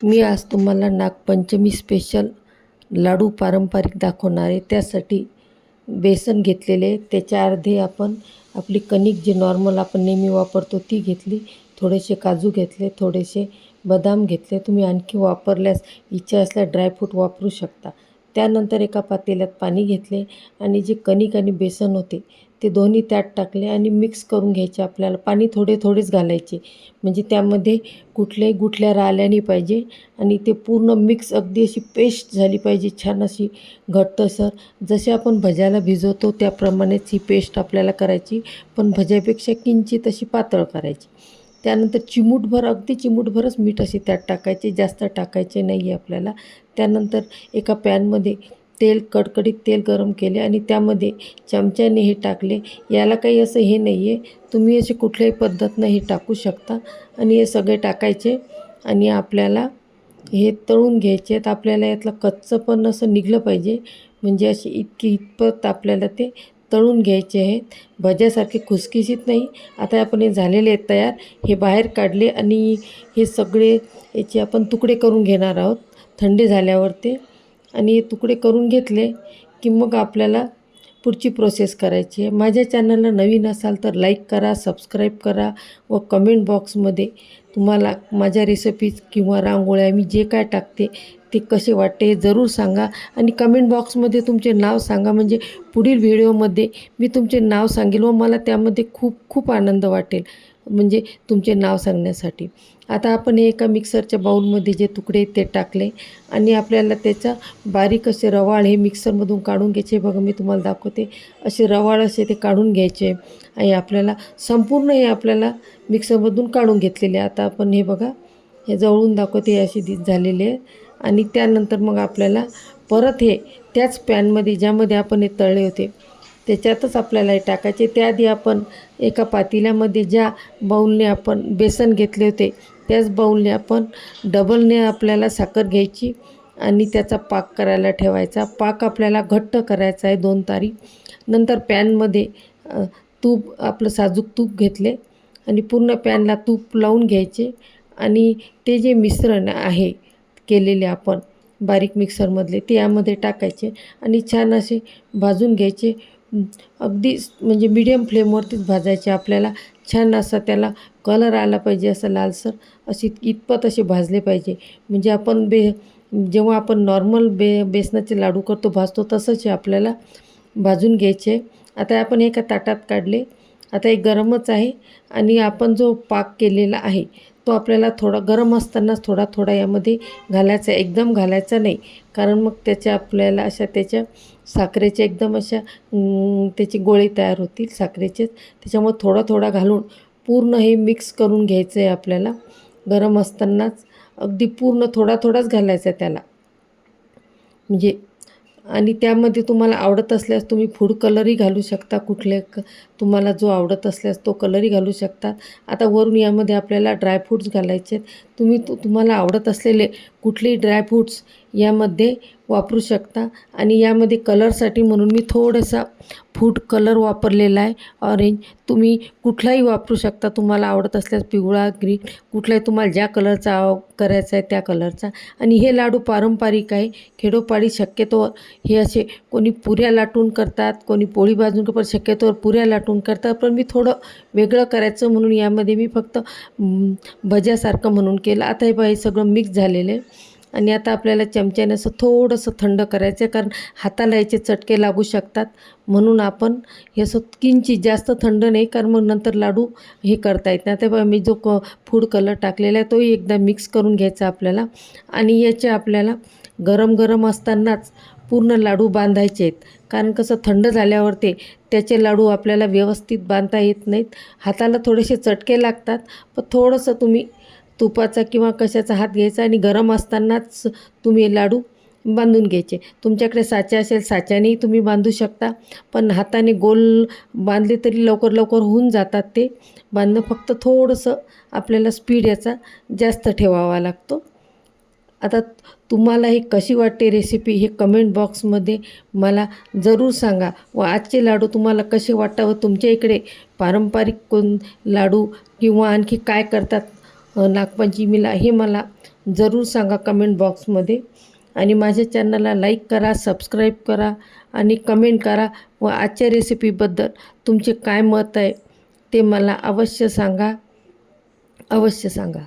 मी आज तुम्हाला नागपंचमी स्पेशल लाडू पारंपरिक दाखवणार आहे. त्यासाठी बेसन घेतलेले त्याच्या अर्धे आपण आपली कणिक जी नॉर्मल आपण नेहमी वापरतो ती घेतली. थोडेसे काजू घेतले थोडेसे बदाम घेतले. तुम्ही आणखी वापरल्यास इच्छा असल्यास ड्रायफ्रूट वापरू शकता. त्यानंतर एका पातेल्यात पाणी घेतले आणि जे कणिक आणि बेसन होते ते दोन्ही त्यात टाकले आणि मिक्स करून घ्यायचे आपल्याला. पाणी थोडे थोडेच घालायचे. म्हणजे त्यामध्ये कुठल्याही गुठल्या राहिल्या नाही पाहिजे आणि ते पूर्ण मिक्स अगदी अशी पेस्ट झाली पाहिजे छान अशी घट्टसर जसे आपण भज्याला भिजवतो त्याप्रमाणेच ही पेस्ट आपल्याला करायची पण भज्यापेक्षा किंचित अशी पातळ करायची. त्यानंतर चिमूटभर अगदी चिमूटभरच मीठ असे त्यात टाकायचे जास्त टाकायचे नाही आहे आपल्याला. त्यानंतर एका पॅनमध्ये तेल कडकडीत तेल गरम केले आणि त्यामध्ये चमच्याने हे टाकले. याला काही असं हे नाही आहे तुम्ही असे कुठल्याही पद्धतीनं हे टाकू शकता. आणि हे सगळे टाकायचे आणि आपल्याला हे तळून घ्यायचे. आहेत आपल्याला यातलं कच्चं पण असं निघलं पाहिजे. म्हणजे असे इतकी इतपत आपल्याला ते तळून घ्यायचे आहेत. भज्यासारखे खुसखुशीत नाही. आता आपण हे झालेले आहेत तयार. हे बाहेर काढले आणि हे सगळे याचे आपण तुकडे करून घेणार आहोत. थंडी झाल्यावर ते. आणि हे तुकडे करून घेतले की मग आपल्याला पुढची प्रोसेस करायची आहे. माझ्या चॅनलला नवीन असाल तर लाईक करा सबस्क्राईब करा व कमेंट बॉक्समध्ये तुम्हाला माझ्या रेसिपीज किंवा रांगोळ्या मी जे काय टाकते ते कसे वाटते हे जरूर सांगा. आणि कमेंट बॉक्समध्ये तुमचे नाव सांगा. म्हणजे पुढील व्हिडिओमध्ये मी तुमचे नाव सांगेल व मला त्यामध्ये खूप खूप आनंद वाटेल. म्हणजे तुमचे नाव सांगण्यासाठी. आता आपण एका मिक्सरच्या बाऊलमध्ये जे तुकडे ते टाकले. आणि आपल्याला त्याचा बारीक असे रवाळ हे मिक्सरमधून काढून घ्यायचे. बघा मी तुम्हाला दाखवते. असे रवाळ असे ते काढून घ्यायचे. आणि आपल्याला संपूर्ण हे आपल्याला मिक्सरमधून काढून घेतलेले. आता आपण हे बघा हे जवळून दाखवते अशी असे दिस झालेले आहे आणि त्यानंतर मग आपल्याला परत हे त्याच पॅनमध्ये ज्यामध्ये आपण हे तळले होते त्याच्यातच आपल्याला हे टाकायचे. त्याआधी आपण एका पातेल्यामध्ये ज्या बाऊलने आपण बेसन घेतले होते त्याच बाऊलने आपण डबलने आपल्याला साखर घ्यायची आणि त्याचा पाक करायला ठेवायचा. पाक आपल्याला घट्ट करायचा आहे दोन तारी. नंतर पॅनमध्ये तूप आपलं साजूक तूप घेतले आणि पूर्ण पॅनला तूप लावून घ्यायचे. आणि ते जे मिश्रण आहे केलेले आपण बारीक मिक्सरमधले ते यामध्ये टाकायचे आणि छान असे भाजून घ्यायचे. अगदी म्हणजे मीडियम फ्लेमवरतीच भाजायचे. आपल्याला छान असा त्याला कलर आला पाहिजे असं लालसर अशी इतपत असे भाजले पाहिजे. म्हणजे आपण बे जेव्हा आपण नॉर्मल बे बेसनाचे लाडू करतो भाजतो तसंच हे आपल्याला भाजून घ्यायचे. आता आपण एका ताटात काढले. आता हे गरमच आहे आणि आपण जो पाक केलेला आहे तो आपल्याला थोडा गरम असतानाच थोडा थोडा यामध्ये घालायचा एकदम घालायचा नाही. कारण मग त्याच्या आपल्याला अशा त्याच्या साखरेच्या एकदम अशा त्याची गोळे तयार होतील साखरेचेच. त्याच्यामुळे थोडा थोडा घालून पूर्ण हे मिक्स करून घ्यायचं आहे आपल्याला. गरम असतानाच अगदी पूर्ण थोडा थोडाच घालायचा आहे त्याला. म्हणजे आणि त्यामध्ये तुम्हाला आवडत असल्यास तुम्ही फूड कलरही घालू शकता कुठले क तुम्हाला जो आवडत असल्यास तो कलरही घालू शकता. आता वरून यामध्ये आपल्याला ड्रायफ्रूट्स घालायचे तुम्ही तु तुम्हाला आवडत असलेले कुठलेही ड्रायफ्रूट्स यामध्ये वापरू शकता. आणि यामध्ये कलरसाठी म्हणून मी थोडासा फूड कलर वापरलेला आहे. ऑरेंज तुम्ही कुठलाही वापरू शकता. तुम्हाला आवडत असल्यास पिवळा ग्रीन कुठलाही तुम्हाला ज्या कलरचा करायचा आहे त्या कलरचा आणि हे लाडू पारंपरिक आहे. खेडोपाडी शक्यतो हे असे कोणी पुऱ्या लाटून करतात कोणी पोळी भाजून पण शक्यतोवर पुऱ्या लाटून करतात. पण मी थोडं वेगळं करायचं म्हणून यामध्ये मी फक्त भज्यासारखं म्हणून केलं. आता हे बघा हे सगळं मिक्स झालेलं आहे. आणि आता आपल्याला चमच्याने असं थोडंसं थंड करायचं आहे कारण हाताला याचे चटके लागू शकतात. म्हणून आपण हे असं किंचित जास्त थंड नाही कारण मग नंतर लाडू हे करता येत नाही. आता मी जो क फूड कलर टाकलेला आहे तोही एकदा मिक्स करून घ्यायचा आपल्याला. आणि याचे आपल्याला गरम गरम असतानाच पूर्ण लाडू बांधायचे आहेत. कारण कसं थंड झाल्यावर ते त्याचे लाडू आपल्याला व्यवस्थित बांधता येत नाहीत. हाताला थोडेसे चटके लागतात पण थोडंसं तुम्ही तुपाचा किंवा कशाचा हात घ्यायचा आणि गरम असतानाच तुम्ही लाडू बांधून घ्यायचे. तुमच्याकडे साचा असेल साच्यानेही तुम्ही बांधू शकता. पण हाताने गोल बांधले तरी लवकर लवकर होऊन जातात ते. बांधणं फक्त थोडंसं आपल्याला स्पीड याचा जास्त ठेवावा लागतो. आता तुम्हाला ही कशी वाटते रेसिपी हे कमेंट बॉक्समध्ये मला जरूर सांगा व आजचे लाडू तुम्हाला कसे वाटतात व तुमच्या इकडे पारंपरिक कोण लाडू किंवा आणखी काय करतात? नागपंचमीला हे मला जरूर सांगा कमेंट बॉक्समध्ये आणि माझ्या चॅनलला लाईक करा सबस्क्राईब करा आणि कमेंट करा. व आजच्या रेसिपीबद्दल तुमचे काय मत आहे ते मला अवश्य सांगा. अवश्य सांगा.